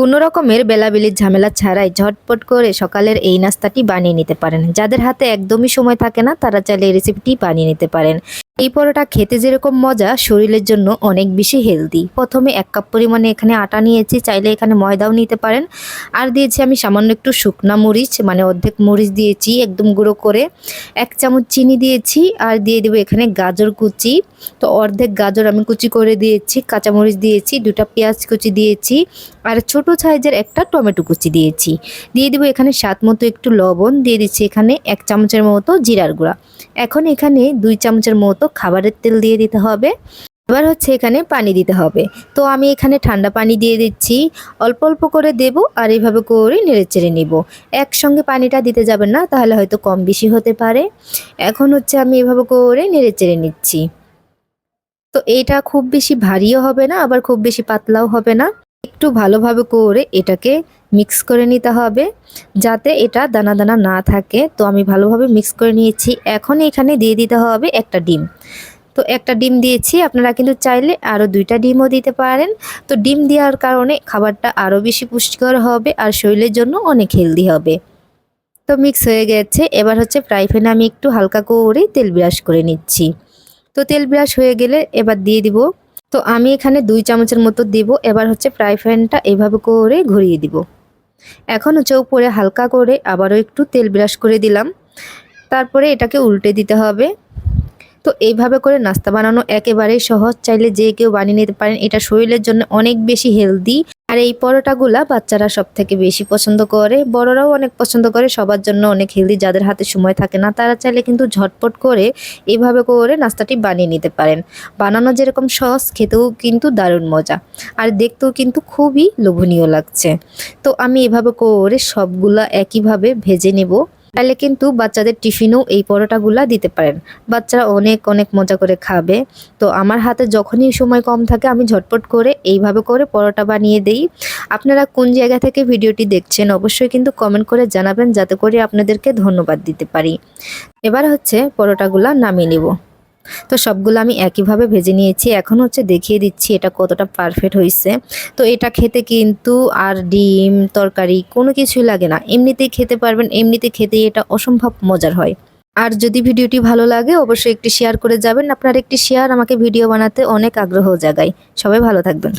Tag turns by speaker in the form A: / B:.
A: কোনো রকমের বেলাবেলির ঝামেলা ছাড়াই ঝটপট করে সকালের এই নাস্তাটি বানিয়ে নিতে পারেন। যাদের হাতে একদমই সময় থাকে না, তারা চাইলে এই রেসিপিটি বানিয়ে নিতে পারেন। এই পরোটা খেতে যেরকম মজা, শরীরের জন্য অনেক বেশি হেলদি প্রথমে এক কাপ পরিমাণে এখানে আটা নিয়েছি, চাইলে এখানে ময়দাও নিতে পারেন। আর দিয়েছি আমি সামান্য একটু শুকনা মরিচ মানে অর্ধেক মরিচ দিয়েছি একদম গুঁড়ো করে। এক চামচ চিনি দিয়েছি, আর দিয়ে দেবো এখানে গাজর কুচি। তো অর্ধেক গাজর আমি কুচি করে দিয়েছি, কাঁচামরিচ দিয়েছি, দুটা পেঁয়াজ কুচি দিয়েছি, আর ছোট সাইজের একটা টমেটো কুচি দিয়েছি। দিয়ে দেবো এখানে স্বাদ মতো একটু লবণ, দিয়ে দিচ্ছি এখানে এক চামচের মতো জিরার গুঁড়া। এখন এখানে দুই চামচের মতো খাবারের তেল দিয়ে দিতে হবে। এবার হচ্ছে এখানে পানি দিতে হবে। তো আমি এখানে ঠান্ডা পানি দিয়ে দিচ্ছি। অল্প অল্প করে দেব আর এইভাবে করে নেড়ে চেড়ে নিব। একসঙ্গে পানিটা দিতে যাবেন না, তাহলে হয়তো কম বেশি হতে পারে। এখন হচ্ছে আমি এভাবে করে নেড়ে চেড়ে নিচ্ছি। তো এইটা খুব বেশি ভারীও হবে না, আবার খুব বেশি পাতলাও হবে না। একটু ভালোভাবে করে এটাকে মিক্স করে নিতে হবে। যাতে এটা দানা দানা না থাকে। তো আমি ভালোভাবে মিক্স করে নিয়েছি। এখন এখানে দিয়ে দিতে হবে একটা ডিম। তো একটা ডিম দিয়েছি। আপনারা কিন্তু চাইলে আরও দুইটা ডিমও দিতে পারেন। তো ডিম দেওয়ার কারণে খাবারটা আরও বেশি পুষ্টিকর হবে আর শরীরের জন্য অনেক হেলদি হবে। তো মিক্স হয়ে গেছে। এবার হচ্ছে ফ্রাই প্যানে আমি একটু হালকা করে তেল ব্রাশ করে নিচ্ছি। তো তেল ব্রাশ হয়ে গেলে এবার দিয়ে দিব তো আমি এখানে দুই চামচের মতো দিব, এবার হচ্ছে ফ্রাই প্যানটা এভাবে করে ঘুরিয়ে দিব। এখন হচ্ছে উপরে হালকা করে আবারও একটু তেল ব্রাশ করে দিলাম। তারপরে এটাকে উল্টে দিতে হবে। তো এইভাবে করে নাস্তা বানানো একেবারেই সহজ। চাইলে যে কেউ বানিয়ে নিতে পারেন, এটা শরীরের জন্য অনেক বেশি হেলদি আর এই পরোটাগুলা বাচ্চারা সব থেকে বেশি পছন্দ করে। বড়রাও অনেক পছন্দ করে, সবার জন্য অনেক হেলদি যাদের হাতে সময় থাকে না, তারা চাইলে কিন্তু ঝটপট করে এইভাবে করে নাস্তাটি বানিয়ে নিতে পারেন। বানানো যেরকম সস খেতেও কিন্তু দারুণ মজা। আর দেখতেও কিন্তু খুবই লোভনীয় লাগছে। তো আমি এভাবে করে সবগুলা একইভাবে ভেজে নেব। তাহলে কিন্তু বাচ্চাদের টিফিনও এই পরোটাগুলা দিতে পারেন। বাচ্চারা অনেক অনেক মজা করে খাবে। তো আমার হাতে যখনই সময় কম থাকে, আমি ঝটপট করে এইভাবে করে পরোটা বানিয়ে দেই। আপনারা কোন জায়গা থেকে ভিডিওটি দেখছেন, অবশ্যই কিন্তু কমেন্ট করে জানাবেন, যাতে করে আপনাদেরকে ধন্যবাদ দিতে পারি। এবার হচ্ছে পরোটাগুলা নামিয়ে নেব। তো সবগুলো আমি একইভাবে ভেজে নিয়েছি। এখন হচ্ছে দেখিয়ে দিচ্ছি এটা কতটা পারফেক্ট হয়েছে তো এটা খেতে কিন্তু আর ডিম, তরকারি কোনো কিছুই লাগে না। এমনিতেই খেতে পারবেন, এমনিতে খেতে এটা অসম্ভব মজার হয়। আর যদি ভিডিওটি ভালো লাগে, অবশ্যই একটি শেয়ার করে যাবেন। আপনার একটি শেয়ার আমাকে ভিডিও বানাতে অনেক আগ্রহ জাগায়। সবাই ভালো থাকবেন।